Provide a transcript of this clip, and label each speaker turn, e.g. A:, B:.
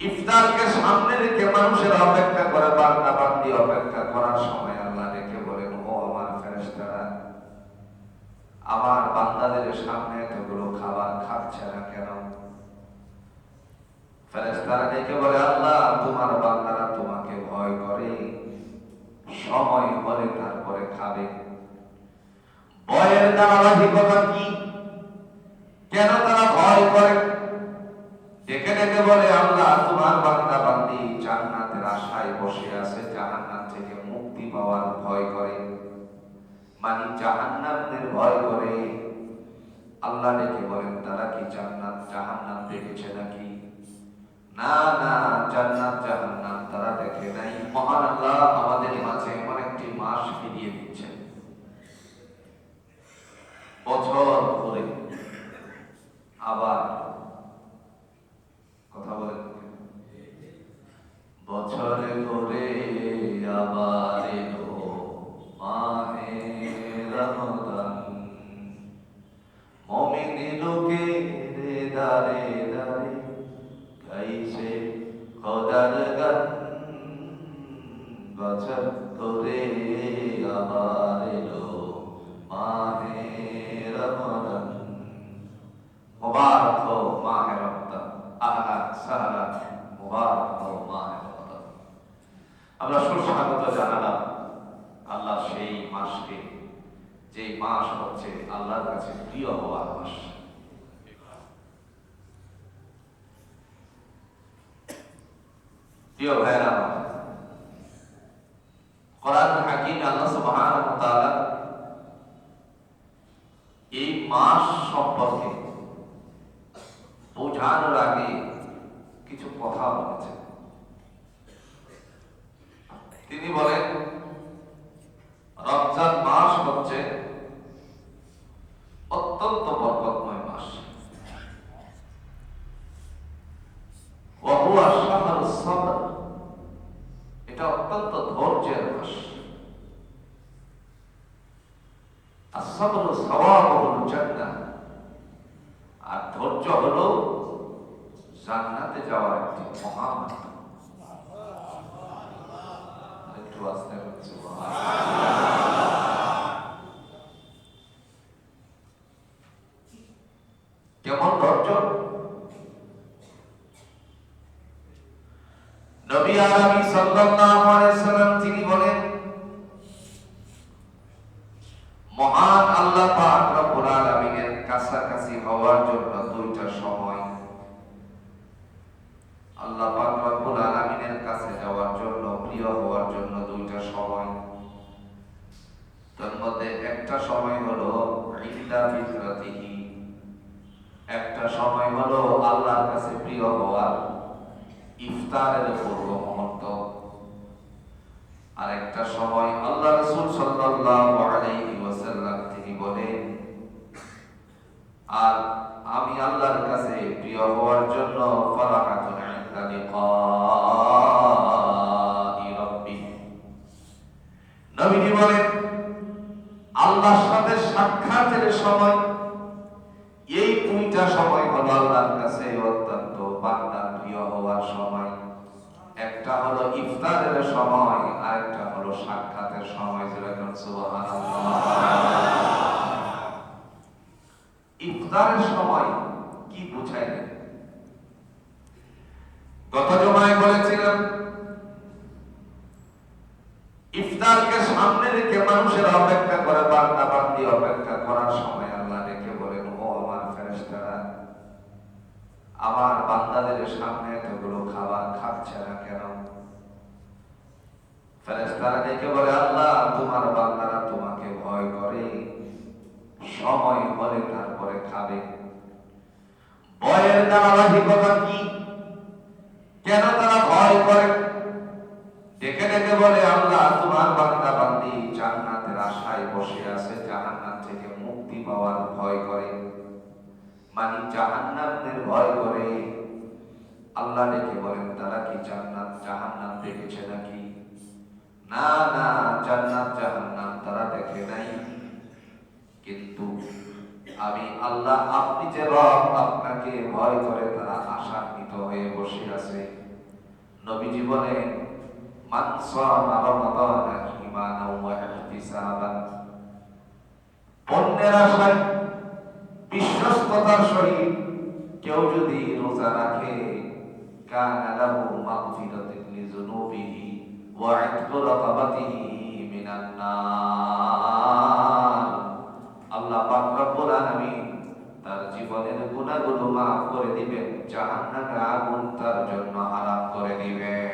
A: ইফতারকে সামনে রেখে মানুষের অপেক্ষা করে বান্দা বান্দি অপেক্ষা করার সময় আল্লাহ রেখে বলেন, ও আমার ফেরেশতারা, আমার বান্দাদের সামনে এতগুলো খাবার খাচ্ছে না কেন? ফেরেশতারা ডেকে বলে, আল্লাহ, তোমার বান্দারা তোমাকে ভয় করে, সময় হলে তারপরে খাবে। ভয়ের ধারাবাহিকতা কি? কেন তারা ভয় করে? ডেকে বলে আল্লাহ তোমার বান্দা বান্দি জান্নাতের আশায় বসে আছে, জাহান্নাম থেকে মুক্তি পাওয়ার ভয় করে। মানে জাহান্নামদের ভয় করে আল্লাহ ডেকে বলেন, তারা কি জান্নাত, জাহান্নাম দেখেছে নাকি? না না, জান্নাত, জাহান্নাম তারা দেখে নাই। মহান আল্লাহ আমাদের মাঝে এমন একটি মাস ফিরিয়ে দিচ্ছেন বছর ধরে আবার কথা বলেন বছরে করে আবার এলো মাহে রমজান মমিন লোকে রে দারে দারে গাইছে আমরা জানালাম আল্লাহ সেই মাসকে যে মাস হচ্ছে আল্লাহর কাছে প্রিয় হওয়ার মাস প্রিয় ভাইরা কোরআন হাকিম আল্লাহ সুবহানাহু ওয়া তাআলা এই মাস সম্পর্কে বোঝানোর আগে কিছু কথা বলেছেন। তিনি বলেন রমজান মাস হচ্ছে অত্যন্ত বরকতময় মাস ওয়াহুয়া শাহরুস সাবর এটা অত্যন্ত ধৈর্যের মাস আর ধৈর্য হলো জান্নাতে যাওয়ার একটি মহামাত্র একটু আসতে হচ্ছে কেমন ধৈর্য নবী সাল্লাল্লাহু আলাইহি তিনি বলেন, মহান আল্লাহ পাক রব্বুল আলামিনের কাছাকাছি হওয়ার জন্য দুইটা সময় আল্লাহ পাক রব্বুল আলামিনের কাছে যাওয়ার জন্য, প্রিয় হওয়ার জন্য দুইটা সময়। তার মধ্যে একটা সময় হলো ইন্দা ফিতরাতিহি, একটা সময় হলো আল্লাহর কাছে প্রিয় হওয়ার ইফতারের পূর্ব মুহূর্ত আর একটা সময় আল্লাহ রাসূল সাল্লাল্লাহু আলাইহি ওয়াসাল্লাম তিনি বলেন, আর আমি আল্লাহর কাছে প্রিয় হওয়ার জন্য ফারাহাতুন নবীজি বলেন, আল্লাহর সাথে সাক্ষাতের সময়, এই দুইটা সময় হলো আল্লাহর কাছে। অত্যন্ত বান্দা প্রিয় হওয়ার সময়। একটা হলো ইফতারের সময় আর একটা হলো সাক্ষাতের সময় যেরকম ইফতারের সময় কি বুঝাই গত জমায় বলেছিলাম ইফতারকে সামনে রেখে মানুষের অপেক্ষা করে বান্দা বান্দি অপেক্ষা করার সময় আল্লাহ রেখে বলেন ও আমার ফেরেশতারা আমার বান্দাদের সামনে এতগুলো খাবার খাচ্ছে না কেন? ফেরেশতারা ডেকে বলে, আল্লাহ, তোমার বান্দারা তোমাকে ভয় করে, সময় হলে তারপরে খাবে। ভয়ের কি? কেন তারা ভয় করে? ডেকে ডেকে বলে জাহান্নামদের ভয় করে। আল্লাহ ডেকে বলেন, তারা কি জান্নাত, জাহান্নাম দেখেছে নাকি? না না, জান্নাত, জাহান্নাম তারা দেখে নাই। কিন্তু আমি আল্লাহ, আপনি যে রব, আপনাকে ভয় করে তারা আশান্বিত হয়ে বসে আছে। পণ্যের আশায়, বিশ্বস্ততার সহিত কেউ যদি রোজা রাখে তার জীবনের গুনাহগুলো মাফ করে দিবেন, জাহান্নামের আগুন তার জন্য হারাম করে দিবেন।